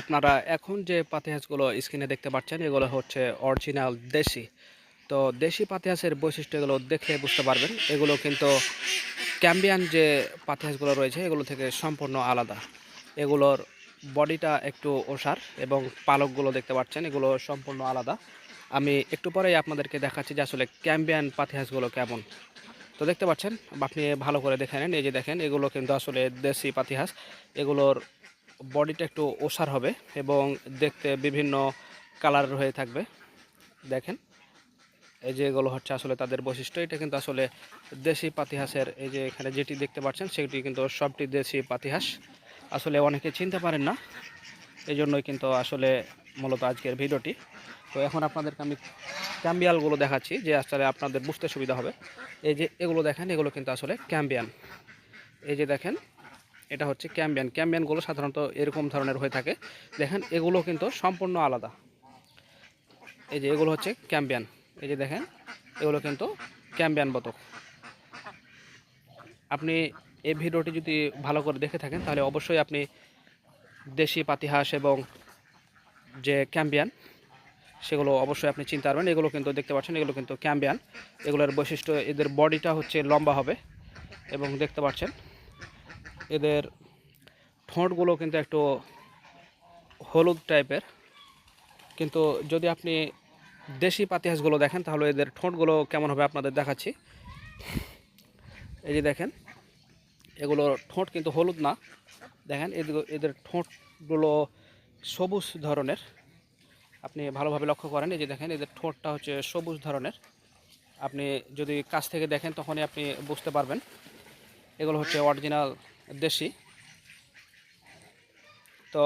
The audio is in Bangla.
আপনারা এখন যে পাতিহাঁসগুলো স্ক্রিনে দেখতে পাচ্ছেন, এগুলো হচ্ছে অরিজিনাল দেশি। তো দেশি পাতিহাঁসের বৈশিষ্ট্যগুলো দেখলে বুঝতে পারবেন। এগুলো কিন্তু ক্যাম্বিয়ান যে পাতিহাঁসগুলো রয়েছে, এগুলো থেকে সম্পূর্ণ আলাদা। এগুলোর বডিটা একটু ওষার এবং পালকগুলো দেখতে পাচ্ছেন, এগুলো সম্পূর্ণ আলাদা। আমি একটু পরেই আপনাদেরকে দেখাচ্ছি যে আসলে ক্যাম্বিয়ান পাতিহাঁসগুলো কেমন। তো দেখতে পাচ্ছেন, আপনি ভালো করে দেখে নেন। এই যে দেখেন, এগুলো কিন্তু আসলে দেশি পাতিহাঁস। এগুলোর বডিটা একটু ওসার হবে এবং দেখতে বিভিন্ন কালার হয়ে থাকবে। দেখেন, এই যে এগুলো হচ্ছে আসলে তাদের বৈশিষ্ট্য। এটা কিন্তু আসলে দেশি পাতিহাসের, এই যে এখানে যেটি দেখতে পাচ্ছেন সেটি কিন্তু সবটি দেশি পাতিহাস। আসলে অনেকে চিনতে পারেন না এই জন্যই কিন্তু আসলে মূলত আজকের ভিডিওটি। তো এখন আপনাদেরকে আমি ক্যাম্বিয়ালগুলো দেখাচ্ছি, যে আসলে আপনাদের বুঝতে সুবিধা হবে। এই যে এগুলো দেখেন, এগুলো কিন্তু আসলে ক্যাম্বিয়ান। এই যে দেখেন এটা হচ্ছে ক্যাম্বিয়ান ক্যাম্বিয়ানগুলো সাধারণত এরকম ধরনের হয়ে থাকে। দেখেন, এগুলো কিন্তু সম্পূর্ণ আলাদা। এই যে এগুলো হচ্ছে ক্যাম্বিয়ান এই যে দেখেন, এগুলো কিন্তু ক্যাম্বিয়ান বতক। আপনি এই ভিডিওটি যদি ভালো করে দেখে থাকেন, তাহলে অবশ্যই আপনি দেশি পাতিহাঁস এবং যে ক্যাম্বিয়ান সেগুলো অবশ্যই আপনি চিনতে পারবেন। এগুলো কিন্তু দেখতে পাচ্ছেন, এগুলো কিন্তু ক্যাম্বিয়ান এগুলোর বৈশিষ্ট্য, এদের বডিটা হচ্ছে লম্বা হবে এবং দেখতে পাচ্ছেন। এদের ঠোঁটগুলো কিন্তু একটু হলুদ টাইপের। কিন্তু যদি আপনি দেশি পাতিহাঁসগুলো দেখেন, তাহলে এদের ঠোঁটগুলো কেমন হবে আপনাদের দেখাচ্ছি। এই যে দেখেন, এগুলোর ঠোঁট কিন্তু হলুদ না। দেখেন, এদের এদের ঠোঁটগুলো সবুজ ধরনের। আপনি ভালোভাবে লক্ষ্য করেন, এই যে দেখেন, এদের ঠোঁটটা হচ্ছে সবুজ ধরনের। আপনি যদি কাছ থেকে দেখেন, তখনই আপনি বুঝতে পারবেন। এগুলো হচ্ছে অরিজিনাল দেশি। তো